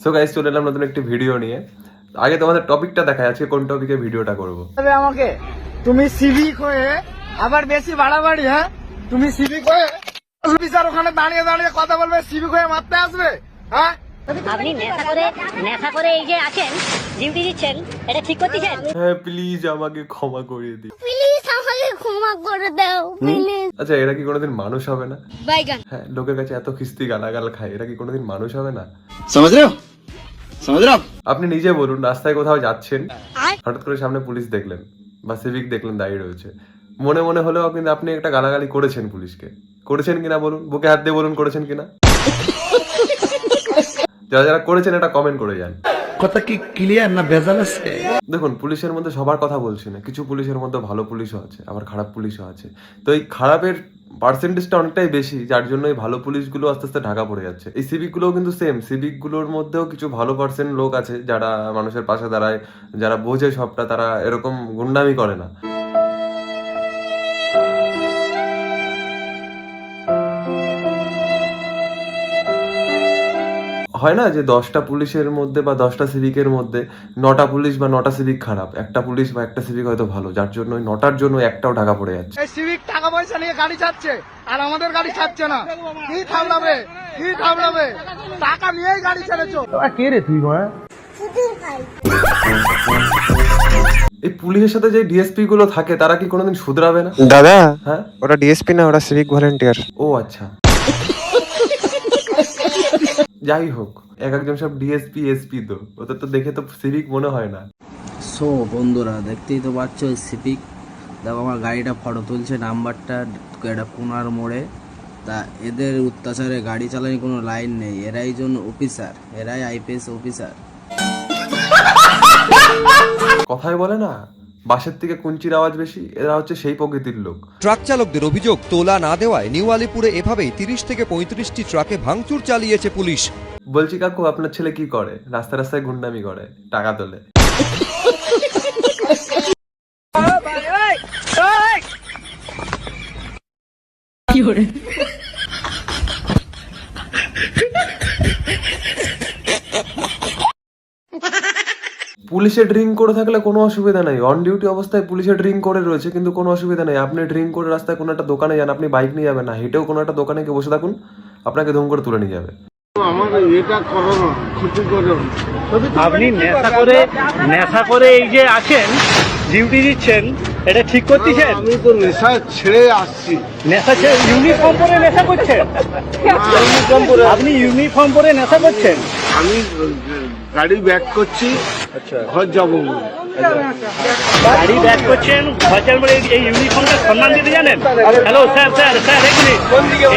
So guys চলে এলাম নতুন একটি ভিডিও নিয়ে। আগে তোমাদের টপিকটা দেখায় আজকে কোন টপিকে ভিডিওটা করব? তবে আমাকে তুমি সিভিক হয়ে আবার বেশি বাড়াবাড়ি হ্যাঁ? তুমি সিভিক হয়ে অফিসার ওখানে দাঁড়িয়ে দাঁড়িয়ে কথা বলবে সিভিক হয়ে মারতে আসবে হ্যাঁ? ঠিক করতেছেন? হ্যাঁ, প্লিজ আমাকে ক্ষমা করে দিন। দাও প্লিজ আচ্ছা এরা কি কোনোদিন মানুষ হবে না? হ্যাঁ লোকের কাছে এত খিস্তি গালাগাল খায় এটা কি কোনোদিন মানুষ হবে না? সমাজ আপনি নিজে বলুন রাস্তায় কোথাও যাচ্ছেন হঠাৎ করে সামনে পুলিশ দেখলেন বা সিভিক দেখলেন দাঁড়িয়ে রয়েছে। মনে মনে হলেও কিন্তু আপনি একটা গালাগালি করেছেন পুলিশকে। করেছেন কিনা বলুন? বুকে হাত দিয়ে বলুন করেছেন কিনা? যারা যারা করেছেন এটা কমেন্ট করে যান। কথা কি ক্লিয়ার না বেজাল আছে? দেখুন, পুলিশের মধ্যে সবার কথা বলছি না। কিছু পুলিশের মধ্যে ভালো পুলিশও আছে, আবার খারাপ পুলিশও আছে। তো এই খারাপের পার্সেন্টেজটা অনেকটাই বেশি, যার জন্য এই ভালো পুলিশগুলো আস্তে আস্তে ঢাকা পড়ে যাচ্ছে। এই সিভিকগুলোও কিন্তু সেম সিভিকগুলোর মধ্যেও কিছু ভালো পার্সেন্ট লোক আছে, যারা মানুষের পাশে দাঁড়ায়, যারা বোঝে সবটা, তারা এরকম গুন্ডামি করে না। হয় না যে দশটা পুলিশের মধ্যে বা দশটা সিভিকের মধ্যে নটা পুলিশ বা নটা সিভিক খারাপ? একটা পুলিশ বা একটা সিভিক হয়তো ভালো যার জন্য নটার জন্য একটাও ঢাকা পড়ে যাচ্ছে। এই সিভিক টাকা পয়সা নিয়ে গাড়ি ছাড়ছে আর আমাদের গাড়ি ছাড়ছে না। কি থামলাবে? কি থামলাবে? টাকা নিয়েই গাড়ি ছেড়েছো। এই পুলিশের সাথে যে ডিএসপি গুলো থাকে তারা কি কোনোদিন শুধরাবে না? দাদা হ্যাঁ? ওরা ডিএসপি না ওরা সিভিক ভলেন্টিয়ার ও আচ্ছা। যাই হোক এক একজন সব ডিএসপি এসপি তো। ওদের তো দেখে তো সিভিক মনে হয় না। সো বন্ধুরা দেখতেই তো পাচ্ছ সিভিক দেখো আমার গাড়িটা ফটো তুলছে নাম্বারটা এটা কোনার মোড়ে। তা এদের অত্যাচারে গাড়ি চালানোর কোনো লাইন নেই। এরাই জন অফিসার এরাই আইপিএস অফিসার কথাই বলে না। বাসের থেকে কুঞ্চির আওয়াজ বেশি এরা হচ্ছে সেই প্রকৃতির লোক। ট্রাক চালকদের অভিযোগ তোলা না দেওয়ায় নিউ আলিপুরে এভাবেই তিরিশ থেকে পঁয়ত্রিশটি ট্রাকে ভাঙচুর চালিয়েছে পুলিশ। বলছি কাকু আপনার ছেলে কি করে? রাস্তা রাস্তায় গুন্ডামি করে টাকা তোলে। পুলিশে ড্রিঙ্ক করে থাকলে কোনো অসুবিধা নেই। অন ডিউটি অবস্থায় পুলিশে ড্রিঙ্ক করে রয়েছে কিন্তু কোনো অসুবিধা নেই। আপনি ড্রিঙ্ক করে রাস্তায় কোনো একটা দোকানে যান আপনি বাইক নিয়ে যাবেন না। হেঁটেও কোনো একটা দোকানে গিয়ে বসে থাকুন আপনাকে ধুম করে তুলে নিয়ে যাবে। আপনি নেশা করে নেশা করে এই যে আছেন ডিউটি দিচ্ছেন এটা ঠিক করতেছেন? আমি তো নেশা ছেড়ে আসছি। নেশা ছেড়ে ইউনিফর্ম পরে নেশা করছেন? ইউনিফর্ম পরে আপনি ইউনিফর্ম পরে নেশা করছেন? আমি গাড়ি ব্যাক করছি ঘর যাব গাড়ি ব্যাক করছেন ঘর পরে এই ইউনিফর্মটা সম্মান দিতে জানেন? হ্যালো স্যার স্যার স্যার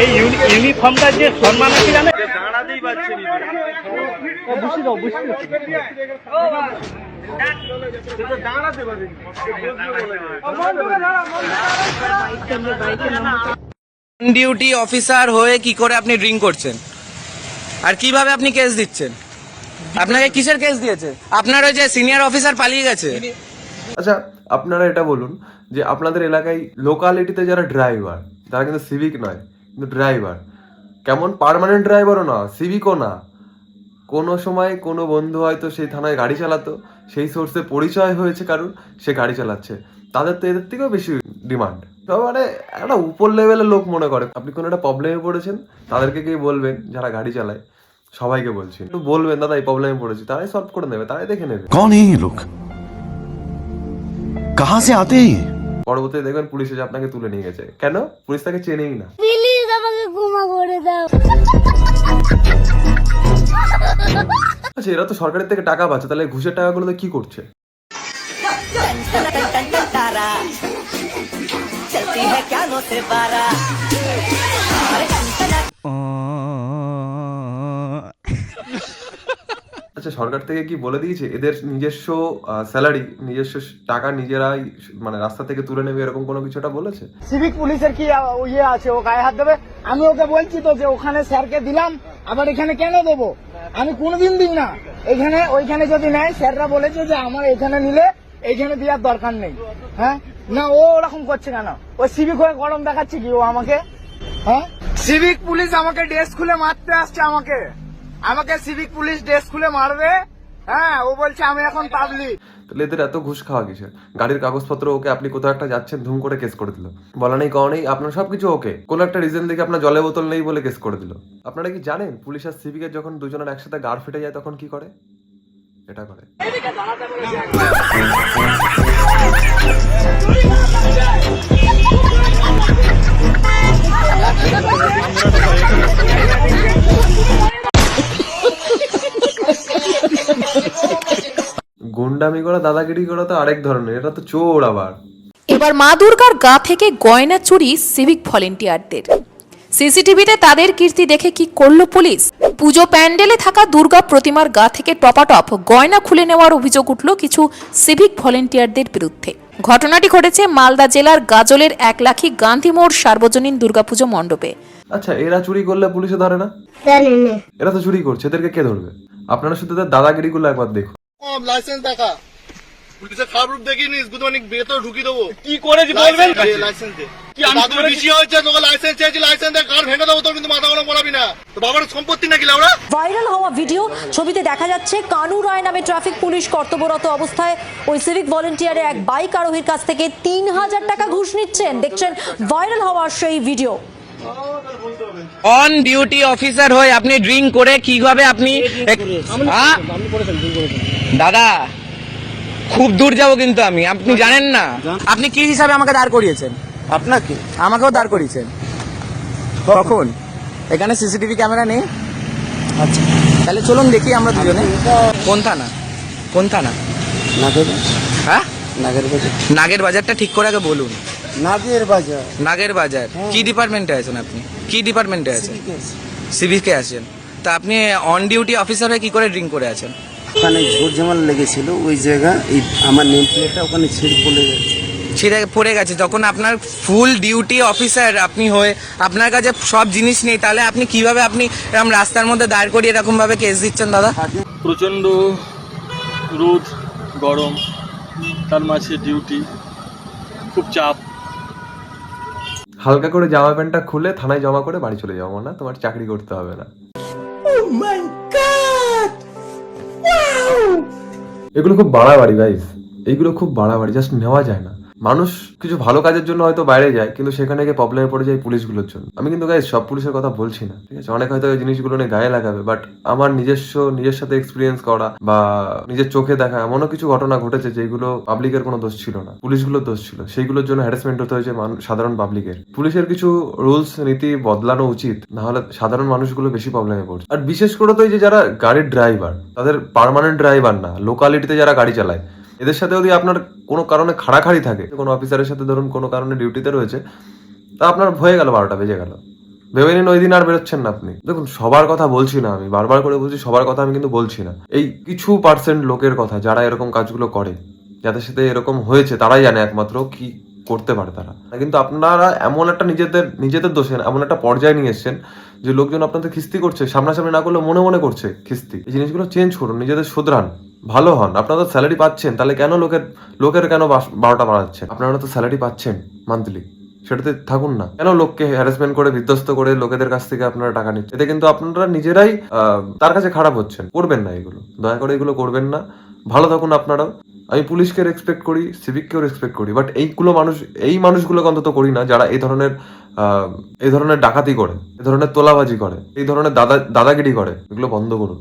এই ইউনি- ইউনিফর্মটার যে সম্মান আছে জানেন? দাঁড়াতেই পারছেন বুঝতে দাও বুঝতে ডিউটি অফিসার হয়ে কি করে আপনি ড্রিঙ্ক করছেন? আর কীভাবে আপনি কেস দিচ্ছেন? আপনাকে কিসের কেস দিয়েছে? আপনার ওই যে সিনিয়র অফিসার পালিয়ে গেছে। আচ্ছা আপনারা এটা বলুন যে আপনাদের এলাকায় লোকালিটিতে যারা ড্রাইভার তারা কিন্তু সিভিক নয় কিন্তু ড্রাইভার কেমন পার্মানেন্ট ড্রাইভারও না সিভিকও না। কোনো সময় কোনো বন্ধু হয়তো সেই থানায় গাড়ি চালাতো সেই সোর্সে পরিচয় হয়েছে কারণ সে গাড়ি চালাচ্ছে। তাদের তো এদের থেকেও বেশি ডিমান্ড মানে একটা উপর লেভেলের লোক মনে করে। আপনি কোনো একটা প্রবলেমে পড়েছেন তাদেরকে গিয়ে বলবেন যারা গাড়ি চালায় সবাইকে বলছি একটু বলবেন দাদা এই প্রবলেমে পড়েছি। তারাই সলভ করে নেবে তারাই দেখে নেবে। কোন এই লোক? কাহা সে আতে পরবর্তীতে দেখবেন পুলিশ এসে আপনাকে তুলে নিয়ে গেছে। কেন? পুলিশ তাকে চেনেই না। প্লিজ আমাকে ঘুমা করে দাও। আচ্ছা এরা তো সরকারের থেকে টাকা পাচ্ছে, তাহলে ঘুষের টাকাগুলো তো কি করছে? আচ্ছা সরকার থেকে কি বলে দিয়েছে? এদের নিজস্ব স্যালারি নিজস্ব টাকা নিজেরাই মানে রাস্তা থেকে তুলে নেবে, এরকম কোনো কিছুটা বলেছে? সিভিক পুলিশের কি ইয়ে আছে, ও গায়ে হাত দেবে? আমি ওকে বলছি তো যে ওখানে স্যারকে দিলাম, আবার এখানে কেন দেবো? আমি কোনোদিন দিই না। এখানে, ওইখানে যদি নেয়, স্যাররা বলেছে যে আমার এখানে নিলে এইখানে দেওয়ার দরকার নেই। হ্যাঁ? না, ও ওরকম করছে কেন? ও সিভিক হয়ে গরম দেখাচ্ছে কি ও আমাকে? হ্যাঁ? সিভিক পুলিশ আমাকে ড্রেস খুলে মারতে আসছে আমাকে। আমাকে সিভিক পুলিশ ড্রেস খুলে মারবে। হ্যাঁ ও বলছে আমি এখন পাবলিক তাহলে এদের এত ঘুষ খাওয়া কিসের? গাড়ির কাগজপত্র ওকে আপনি কোথাও একটা যাচ্ছেন ধুম করে কেস করে দিল। বলা নেই কওয়া নেই আপনার সবকিছু ওকে। কোনো একটা রিজন দেখে আপনার জলে বোতল নেই বলে কেস করে দিল। আপনারা কি জানেন পুলিশ আর সিভিকের যখন দুজনের একসাথে গাড় ফেটে যায় তখন কি করে? এটা করে। গুন্ডামি করা দাদাগিরি করা তো আরেক ধরনের এটা তো চোর আবার। এবার মা দুর্গার গা থেকে গয়না চুরি সিভিক ভলেন্টিয়ারদের সিসিটিভিতে তাদের কীর্তি দেখে কি করল পুলিশ? পুজো প্যান্ডেলে থাকা দুর্গা প্রতিমার গা থেকে টপাটপ গয়না খুলে নেওয়ার অভিযোগ উঠল কিছু সিভিক ভলেন্টিয়ারদের বিরুদ্ধে। ঘটনাটি ঘটেছে মালদা জেলার গাজলের এক লাখি গান্ধী মোড় সার্বজনীন দুর্গাপুজো মণ্ডপে। আচ্ছা এরা চুরি করলে পুলিশে ধরে না। এরা তো চুরি করছে এদেরকে কে ধরবে? আপনারা শুধু তাদের দাদাগিরিগুলো একবার দেখুন। লাইসেন্স দেখা। পুলিশের খারাপ রূপ গুদমানি ভেতর ঢুকিয়ে দেবো। কি করেছি বলবেন? লাইসেন্স দে কি আমি বেশি হয়েছে তোকে লাইসেন্স চেয়েছি লাইসেন্স দে কার ভেঙে দেবো তোর কিন্তু মাথা গরম বলাবি না। তো বাবার সম্পত্তি নাকি লাউড়া ভাইরাল হওয়া ভিডিও ছবিতে দেখা যাচ্ছে কানু রায় নামে ট্রাফিক পুলিশ কর্তব্যরত অবস্থায়। ওই সিভিক ভলেন্টিয়ারে এক বাইক আরোহীর কাছ থেকে তিন হাজার টাকা ঘুষ নিচ্ছেন। দেখছেন ভাইরাল হওয়ার সেই ভিডিও। অন ডিউটি অফিসার হয়ে আপনি ড্রিঙ্ক করে কীভাবে আপনি দাদা খুব দূর যাব কিন্তু আমি আপনি জানেন না। আপনি কি হিসাবে আমাকে দাঁড় করিয়েছেন? আপনাকে? আমাকেও দাঁড় করিয়েছেন। কখন? এখানে সিসিটিভি ক্যামেরা নেই? আচ্ছা। তাহলে চলুন দেখি আমরা দুজনে। কোন থানা? কোন থানা? নাগের হ্যাঁ? নাগের বাজার নাগের বাজারটা ঠিক করে আগে বলুন। নাগের বাজার। নাগের বাজার। কি ডিপার্টমেন্টে আছেন আপনি? কি ডিপার্টমেন্টে আছেন? সিভিকে আছেন। তা আপনি অন ডিউটি অফিসার হয়ে কি করে ড্রিঙ্ক করে আছেন? ওখানে ঘোর জামাল লেগেছিল ওই জায়গা এই আমার নেম প্লেটটা ওখানে ছিঁড়ে পড়ে গেছে। ছিঁড়ে পড়ে গেছে। যখন আপনার ফুল ডিউটি অফিসার আপনি হয়ে আপনার কাছে সব জিনিস নেই তাহলে আপনি কীভাবে আপনি এরকম রাস্তার মধ্যে দাঁড় করিয়ে এরকমভাবে কেস দিচ্ছেন দাদা? প্রচণ্ড রোদ গরম তার মাঝে ডিউটি খুব চাপ। হালকা করে জামা প্যান্টটা খুলে থানায় জমা করে বাড়ি চলে যাব না তোমার চাকরি করতে হবে না। এগুলো খুব বাড়াবাড়ি গাইস এইগুলো খুব বাড়াবাড়ি জাস্ট নেওয়া যায় না। মানুষ কিছু ভালো কাজের জন্য হয়তো বাইরে যায়, কিন্তু সেখানে গিয়ে প্রবলেমে পড়ে যায় পুলিশগুলোর জন্য। আমি কিন্তু গাইস সব পুলিশের কথা বলছি না, ঠিক আছে? অনেক হয়তো এই জিনিসগুলো নিয়ে গায়ে লাগাবে বাট আমার নিজস্ব, নিজের সাথে এক্সপিরিয়েন্স করা বা নিজের চোখে দেখা এমনও কিছু ঘটনা ঘটেছে যেগুলো পাবলিকের কোনো দোষ ছিল না। পুলিশগুলোর দোষ ছিল। সেইগুলোর জন্য হ্যারাসমেন্ট হতে হয়েছে সাধারণ পাবলিকের পুলিশের কিছু রুলস নীতি বদলানো উচিত না হলে সাধারণ মানুষগুলো বেশি প্রবলেমে পড়ছে। আর বিশেষ করে তো এই যে যারা গাড়ির ড্রাইভার তাদের পার্মানেন্ট ড্রাইভার না লোকালিটিতে যারা গাড়ি চালায় এদের সাথে যদি আপনার কোনো কারণে খাড়াখাড়ি থাকে, কোনো অফিসারের সাথে ধরুন কোনো কারণে ডিউটিতে রয়েছে, তা আপনার হয়ে গেল, বারোটা বেজে গেল। ভেবে নিন ওই দিন আর বেরোচ্ছেন না আপনি। দেখুন, সবার কথা বলছি না আমি, বারবার করে বলছি, সবার কথা আমি কিন্তু বলছি না। এই কিছু পার্সেন্ট লোকের কথা যারা এরকম কাজগুলো করে, যাদের সাথে এরকম হয়েছে, তারাই জানে একমাত্র কি করতে পারে তারা। কিন্তু আপনারা এমন একটা নিজেদের নিজেদের দোষে এমন একটা পর্যায়ে নিয়ে এসছেন যে লোকজন আপনাদের খিস্তি করছে, সামনাসামনি না করলে মনে মনে করছে খিস্তি। এই জিনিসগুলো চেঞ্জ করুন, নিজেদের শুধরান, ভালো হন। আপনারা স্যালারি পাচ্ছেন, তাহলে কেন লোকের লোকের কেন বারোটা বাড়াচ্ছেন? আপনারা তো স্যালারি পাচ্ছেন মান্থলি সেটাতে থাকুন না। কেন লোককে হ্যারাসমেন্ট করে, বিধ্বস্ত করে লোকেদের কাছ থেকে আপনারা টাকা নিচ্ছেন? এতে কিন্তু আপনারা নিজেরাই তার কাছে খারাপ হচ্ছেন। করবেন না এগুলো। দয়া করে এগুলো করবেন না। ভালো থাকুন আপনারাও। আমি পুলিশকে রেসপেক্ট করি সিভিককেও রেসপেক্ট করি বাট এইগুলো মানুষ, এই মানুষগুলোকে অন্তত করি না যারা এই ধরনের এই ধরনের ডাকাতি করে, এই ধরনের তোলাবাজি করে, এই ধরনের দাদা, দাদাগিরি করে। এগুলো বন্ধ করুন।